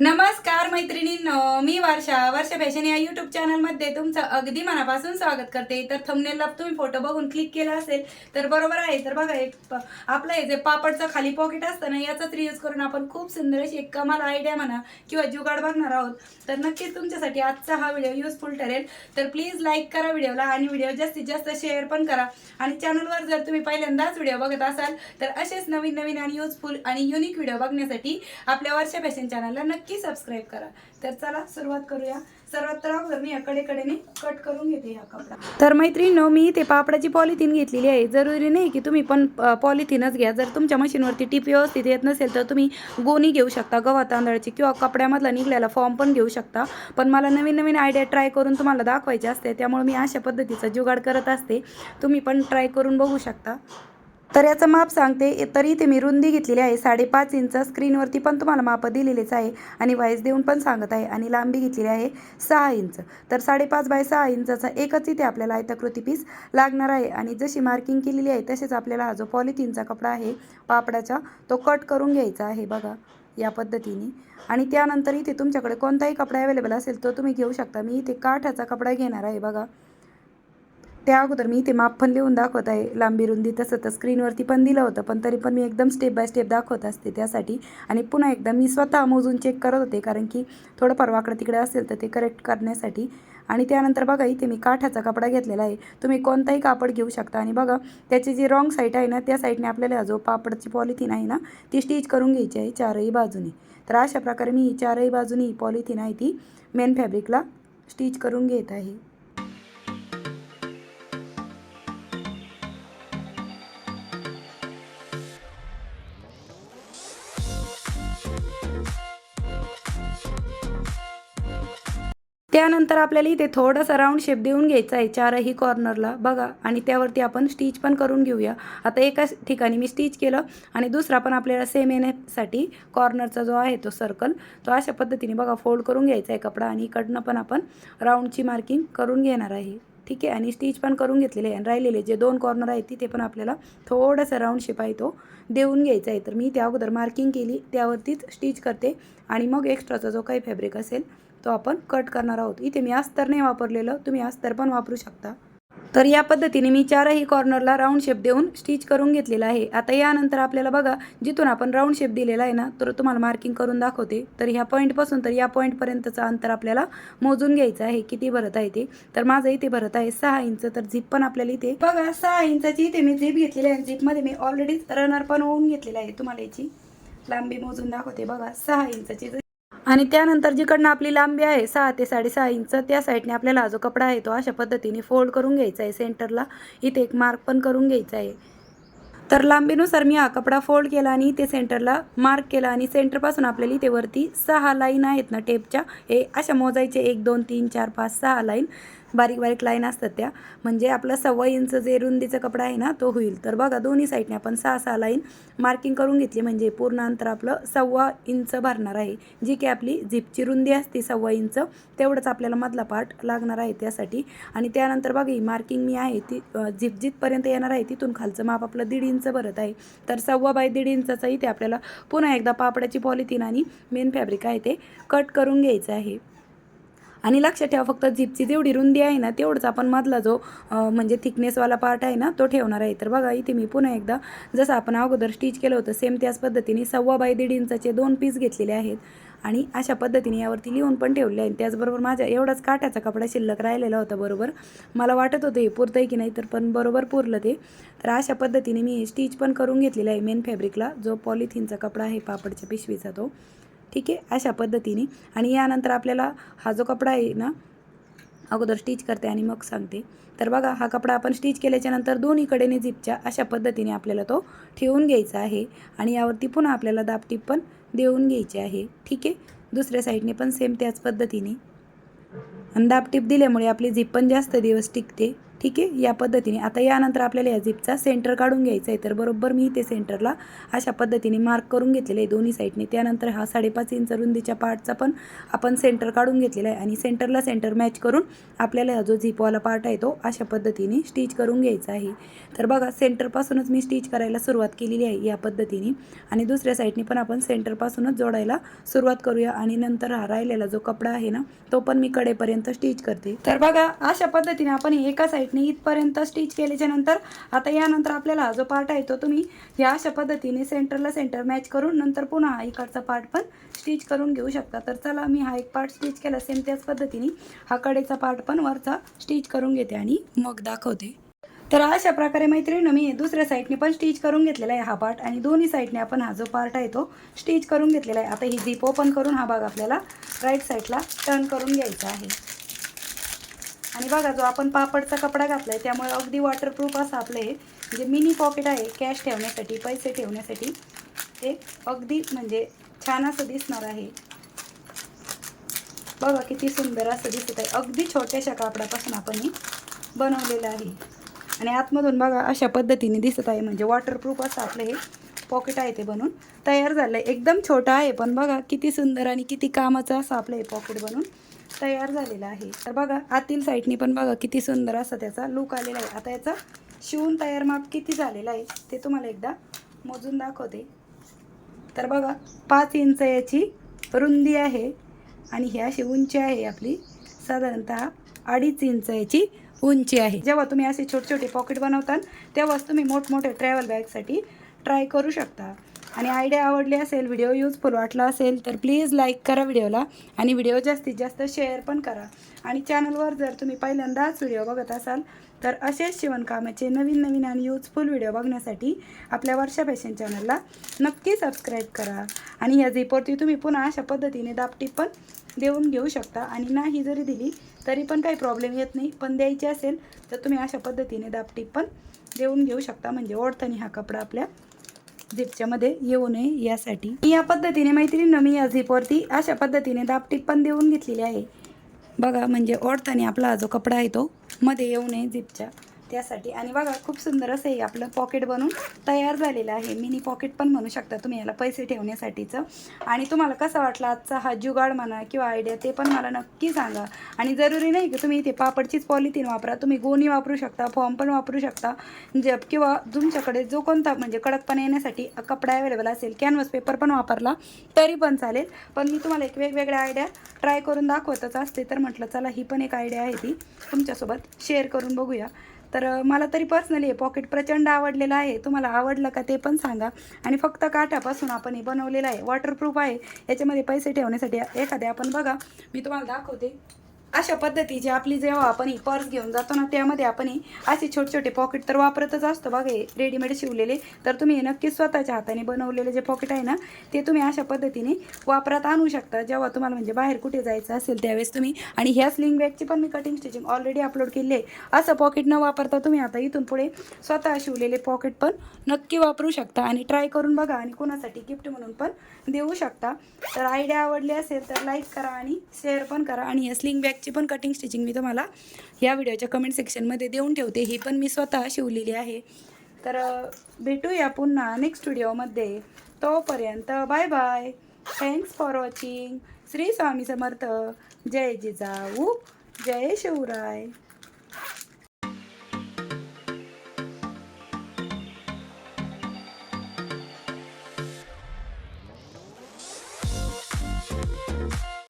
नमस्कार मैत्रिणींनो मी वर्षा. वर्षा फॅशन या युट्यूब चॅनलमध्ये तुमचं अगदी मनापासून स्वागत करते. तर थंबनेलला तुम्ही फोटो बघून क्लिक केला असेल तर बरोबर आहे. तर बघा एक आपलं हे जे पापडचं खाली पॉकेट असतं ना याचाच रियूज करून आपण खूप सुंदर अशी एक कमाल आयडिया म्हणा किंवा जुगाड बघणार आहोत. तर नक्कीच तुमच्यासाठी आजचा हा व्हिडिओ युजफुल ठरेल. तर प्लीज लाईक करा व्हिडिओला आणि व्हिडिओ जास्तीत जास्त शेअर पण करा. आणि चॅनलवर जर तुम्ही पहिल्यांदाच व्हिडिओ बघत असाल तर असेच नवीन नवीन आणि युजफुल आणि युनिक व्हिडिओ बघण्यासाठी आपल्या वर्षा फॅशन चॅनलला नक्की नक्की सबस्क्राईब करा. तर चला सुरुवात करूया. सर्वात तर अगोदर मी या कडेकडेने कट करून घेते हा कपडा. तर मैत्रिणीनो मी ते पापडाची पॉलिथिन घेतलेली आहे. जरुरी नाही की तुम्ही पण पॉलिथिनच घ्या. जर तुमच्या मशीनवरती टीप व्यवस्थित येत नसेल तर तुम्ही गोणी घेऊ शकता गव्हा तांदळाची किंवा कपड्यामधला निघलेला फॉर्म पण घेऊ शकता. पण मला नवीन नवीन आयडिया ट्राय करून तुम्हाला दाखवायचे असते त्यामुळे मी अशा पद्धतीचा जुगाड करत असते. तुम्ही पण ट्राय करून बघू शकता. तर याचं माप सांगते तरी इथे मी रुंदी घेतलेली आहे. साडेपाच इंच स्क्रीनवरती पण तुम्हाला माप दिलेलेच आहे. आणि वाईस देऊन पण सांगत आहे. आणि लांबी घेतलेली आहे सहा इंच. तर साडेपाच बाय सहा इंचाचा एकच इथे आपल्याला आयताकृती पीस लागणार आहे. आणि जशी मार्किंग केलेली आहे तसेच आपल्याला हा जो पॉलिथिनचा कपडा आहे पापडाचा तो कट करून घ्यायचा आहे बघा या पद्धतीने. आणि त्यानंतर इथे तुमच्याकडे कोणताही कपडा अवेलेबल असेल तो तुम्ही घेऊ शकता. मी इथे काठाचा कपडा घेणार आहे बघा. त्या अगोदर मी इथे माप पण लिहून दाखवत आहे. लांबी रुंदी तसं तर स्क्रीनवरती पण दिलं होतं पण तरी पण मी एकदम स्टेप बाय स्टेप दाखवत असते त्यासाठी. आणि पुन्हा एकदा मी स्वतः मोजून चेक करत होते कारण की थोडं परवाकडं तिकडे असेल तर ते करेक्ट करण्यासाठी. आणि त्यानंतर बघा इथे मी काठाचा कपडा घेतलेला आहे. तुम्ही कोणताही कापड घेऊ शकता. आणि बघा त्याची जी रॉंग साईड आहे ना त्या साईडने आपल्याला जो पापडची पॉलिथिन आहे ना ती स्टिच करून घ्यायची आहे चारही बाजूने. तर अशा प्रकारे मी चारही बाजूने ही पॉलिथिन आहे ती मेन फॅब्रिकला स्टिच करून घेत आहे. त्यानंतर आपल्याला इथे थोडासा राऊंड शेप देऊन घ्यायचा आहे. चारही कॉर्नरला बघा. आणि त्यावरती आपण स्टिच पण करून घेऊया. आता एकाच ठिकाणी मी स्टिच केलं आणि दुसरा पण आपल्याला सेम येण्यासाठी कॉर्नरचा जो आहे तो सर्कल तो अशा पद्धतीने बघा फोल्ड करून घ्यायचा आहे कपडा. आणि इकडनं पण आपण राऊंडची मार्किंग करून घेणार आहे. ठीक आहे. आणि स्टिच पण करून घेतलेले आहे. आणि राहिलेले जे दोन कॉर्नर आहेत तिथे पण आपल्याला थोडासा राऊंड शेप आहे तो देऊन घ्यायचा आहे. तर मी त्या अगोदर मार्किंग केली. त्यावरतीच स्टिच करते. आणि मग एक्स्ट्राचा जो काही फॅब्रिक असेल तो आपण कट करणार आहोत. इथे मी अस्तर नाही वापरलेलं. तुम्ही अस्तर पण वापरू शकता. तर या पद्धतीने मी चारही कॉर्नरला राऊंड शेप देऊन स्टिच करून घेतलेला आहे. आता यानंतर आपल्याला बघा जिथून आपण राऊंड शेप दिलेला आहे ना तर तुम्हाला मार्किंग करून दाखवते. तर ह्या पॉईंटपासून तर या पॉईंटपर्यंतचं अंतर आपल्याला मोजून घ्यायचं आहे. किती भरत आहे ते? तर माझं इथे भरत आहे सहा इंच तर झिप पण आपल्याला इथे बघा सहा इंचाची इथे मी झिप घेतलेली आहे. झिपमध्ये मी ऑलरेडी रनर पण होऊन घेतलेला आहे. तुम्हाला याची लांबी मोजून दाखवते बघा सहा इंचाची. आणि त्यानंतर जिकडनं आपली लांबी आहे सहा ते साडेसहा इंच त्या साईडने आपल्याला जो कपडा आहे तो अशा पद्धतीने फोल्ड करून घ्यायचा आहे. सेंटरला इथे एक मार्क पण करून घ्यायचा आहे. तर लांबीनुसार मी हा कपडा फोल्ड केला आणि इथे सेंटरला मार्क केला आणि सेंटरपासून आपल्याला इथे वरती सहा लाईन आहेत ना टेपच्या हे अशा मोजायचे एक दोन तीन चार पाच सहा लाईन बारीक बारीक लाईन असतात त्या. म्हणजे आपला सव्वा इंच जे रुंदीचा कपडा आहे ना तो होईल. तर बघा दोन्ही साईडने आपण सहा सहा लाईन मार्किंग करून घेतली. म्हणजे पूर्ण अंतर आपलं सव्वा इंच भरणार आहे. जी की आपली झिपची रुंदी असते सव्वा इंच तेवढंच आपल्याला मधला पार्ट लागणार आहे त्यासाठी. आणि त्यानंतर बघा ही मार्किंग मी आहे ती झिप जिथपर्यंत येणार आहे तिथून खालचं माप आपलं दीड इंच भरत आहे. तर सव्वा बाय दीड इंचाचा इथे आपल्याला पुन्हा एकदा पापडाची पॉलिथिन आणि मेन फॅब्रिक आहे ते कट करून घ्यायचं आहे. आणि लक्षात ठेवा फक्त झिपची जेवढी रुंदी आहे ना तेवढंच आपण मधला जो म्हणजे थिकनेसवाला पार्ट आहे ना तो ठेवणार आहे. तर बघा इथे मी पुन्हा एकदा जसं आपण अगोदर स्टिच केलं होतं सेम त्याच पद्धतीने सव्वा बाय दीड इंचाचे दोन पीस घेतलेले आहेत. आणि अशा पद्धतीने यावरती लिहून पण ठेवले आहे. त्याचबरोबर माझ्या एवढाच काठाचा कपडा शिल्लक राहिलेला होता बरोबर. मला वाटत होतं हे पुरतं आहे की नाही तर पण बरोबर पुरलं ते. तर अशा पद्धतीने मी स्टिच पण करून घेतलेलं आहे मेन फॅब्रिकला जो पॉलिथिनचा कपडा आहे पापडच्या पिशवीचा तो. ठीक आहे? अशा पद्धतीने. आणि यानंतर आपल्याला हा जो कपडा आहे ना अगोदर स्टिच करते आणि मग सांगते. तर बघा हा कपडा आपण स्टिच केल्याच्यानंतर दोन्हीकडेने झिपच्या अशा पद्धतीने आपल्याला तो ठेवून घ्यायचा आहे. आणि यावरती पुन्हा आपल्याला दापटीप पण देऊन घ्यायची आहे. ठीक आहे? दुसऱ्या साईडने पण सेम त्याच पद्धतीने. आणि दापटीप दिल्यामुळे आपली झिप पण जास्त दिवस टिकते. ठीक आहे? या पद्धतीने. आता यानंतर आपल्याला या झिपचा सेंटर काढून घ्यायचा आहे. तर बरोबर मी ते सेंटरला अशा पद्धतीने मार्क करून घेतलेलं आहे दोन्ही साईडने त्यानंतर हा साडेपाच इंच रुंदीच्या पार्टचा पण आपण सेंटर काढून घेतलेला आहे. आणि सेंटरला सेंटर मॅच करून आपल्याला हा जो झिपवाला पार्ट आहे तो अशा पद्धतीने स्टिच करून घ्यायचा आहे. तर बघा सेंटरपासूनच मी स्टिच करायला सुरुवात केलेली आहे या पद्धतीने. आणि दुसऱ्या साईडने पण आपण सेंटरपासूनच जोडायला सुरुवात करूया. आणि नंतर हा राहिलेला जो कपडा आहे ना तो पण मी कडेपर्यंत स्टिच करते. तर बघा अशा पद्धतीने आपण एका साईड साईडने इथपर्यंत स्टिच केल्याच्यानंतर आता यानंतर आपल्याला हा जो पार्ट आहे तो तुम्ही ह्या अशा पद्धतीने सेंटरला सेंटर मॅच करून नंतर पुन्हा हा इकडचा पार्ट पण स्टिच करून घेऊ शकता. तर चला मी हा एक पार्ट स्टिच केला. सेम त्याच पद्धतीने हा कडेचा पार्ट पण वरचा स्टिच करून घेते आणि मग दाखवते. तर अशा प्रकारे मैत्रिणी मी दुसऱ्या साईडने पण स्टिच करून घेतलेला आहे हा पार्ट आणि दोन्ही साईडने आपण हा जो पार्ट आहे तो स्टिच करून घेतलेला आहे. आता ही झीप ओपन करून हा भाग आपल्याला राईट साईडला टर्न करून घ्यायचा आहे. आणि बघा जो आपण पापडचा कपडा घातला आहे त्यामुळे अगदी वॉटरप्रूफ असं आपलं हे जे मिनी पॉकेट आहे कॅश ठेवण्यासाठी पैसे ठेवण्यासाठी ते अगदी म्हणजे छान असं दिसणार आहे. बघा किती सुंदर असं दिसत आहे. अगदी छोट्याशा कापडापासून आपण हे बनवलेलं आहे. आणि आतमधून बघा अशा पद्धतीने दिसत आहे म्हणजे वॉटरप्रूफ असं आपलं हे पॉकेट आहे ते बनून तयार झालं आहे एकदम छोटं आहे पण बघा किती सुंदर आणि किती कामाचं असं आपलं हे पॉकेट बनून तयार झालेलं आहे. तर बघा आतील साईडनी पण बघा किती सुंदर असा त्याचा लुक आलेला आहे. आता याचा शिवून तयार माप किती झालेला आहे ते तुम्हाला एकदा मोजून दाखवते. तर बघा पाच इंच याची रुंदी आहे आणि ही अशी उंची आहे आपली. साधारणतः अडीच इंच याची उंची आहे. जेव्हा तुम्ही असे छोटे छोटे पॉकेट बनवताल तेव्हाच तुम्ही मोठमोठ्या ट्रॅव्हल बॅगसाठी ट्राय करू शकता. आणि आयडिया आवडली असेल व्हिडिओ यूजफुल वाटला असेल तर प्लीज लाईक करा व्हिडिओला आणि व्हिडिओ जास्तीत जास्त शेअर पण करा. आणि चॅनलवर जर तुम्ही पहिल्यांदाच व्हिडिओ बघत असाल तर असेच शिवणकामाचे नवीन नवीन आणि यूजफुल व्हिडिओ बघण्यासाठी आपल्या वर्षा फॅशन चॅनलला नक्की सबस्क्राईब करा. आणि ह्या झिपवरती तुम्ही पुन्हा अशा पद्धतीने दापटी पण देऊन घेऊ शकता. आणि नाही जरी दिली तरी पण काही प्रॉब्लेम येत नाही. पण द्यायची असेल तर तुम्ही अशा पद्धतीने दापटी पण देऊन घेऊ शकता. म्हणजे ओढताना हा कपडा आपल्या झिपच्यामध्ये येऊ नये यासाठी. या पद्धतीने मैत्रिणीनं मी या झिपवरती अशा पद्धतीने दापटीप पण देऊन घेतलेली आहे. बघा म्हणजे ओढताना आपला हा जो कपडा आहे तो मध्ये येऊ नये झिपच्या त्यासाठी. आणि बघा खूप सुंदर असं हे आपलं पॉकेट बनून तयार झालेलं आहे. मिनी पॉकेट पण म्हणू शकता तुम्ही याला पैसे ठेवण्यासाठीचं. आणि तुम्हाला कसा वाटला आजचा हा जुगाड म्हणा किंवा आयडिया ते पण मला नक्की सांगा. आणि जरुरी नाही की तुम्ही इथे पापडचीच पॉलिथिन वापरा. तुम्ही गोणी वापरू शकता फॉर्म पण वापरू शकता. जे किंवा तुमच्याकडे जो कोणता म्हणजे कडकपणा येण्यासाठी कपडा अवेलेबल असेल कॅनव्हस पेपर पण वापरला तरी पण चालेल. पण मी तुम्हाला एक वेगवेगळ्या आयडिया ट्राय करून दाखवतच असते. तर म्हटलं चला ही पण एक आयडिया आहे ती. तुमच्यासोबत शेअर करून बघूया. तर मला तरी पर्सनली हे पॉकेट प्रचंड आवडलेलं आहे. तुम्हाला आवडलं का ते पण सांगा. आणि फक्त काठापासून आपण हे बनवलेलं आहे. वॉटरप्रूफ आहे. याच्यामध्ये पैसे ठेवण्यासाठी एखाद्या आपण बघा. मी तुम्हाला दाखवते. अशा पद्धतीची आपली जेव्हा आपण ही पर्स घेऊन जातो ना त्यामध्ये आपण असे छोटे छोटे पॉकेट तर वापरतच असतो. बघा हे रेडीमेड शिवलेले. तर तुम्ही हे नक्कीच स्वतःच्या हाताने बनवलेले जे पॉकेट आहे ना ते तुम्ही अशा पद्धतीने वापरात आणू शकता. जेव्हा तुम्हाला म्हणजे बाहेर कुठे जायचं असेल त्यावेळेस तुम्ही आणि ह्या स्लिंग बॅगची पण मी कटिंग स्टिचिंग ऑलरेडी अपलोड केली आहे. असं पॉकेट न वापरता तुम्ही आता इथून पुढे स्वतः शिवलेले पॉकेट पण नक्की वापरू शकता आणि ट्राय करून बघा आणि कोणासाठी गिफ्ट म्हणून पण देऊ शकता. तर आयडिया आवडली असेल तर लाईक करा आणि शेअर पण करा आणि या स्लिंग बॅग बॅगची पण कटिंग स्टिचिंग मी तुम्हाला या व्हिडिओच्या कमेंट सेक्शनमध्ये देऊन ठेवते. ही पण मी स्वतः शिवलेली आहे. तर भेटूया पुन्हा नेक्स्ट व्हिडिओमध्ये तोपर्यंत bye bye thanks for watching Shri Swami Samarth. जय जिजाऊ. जय शिवराय.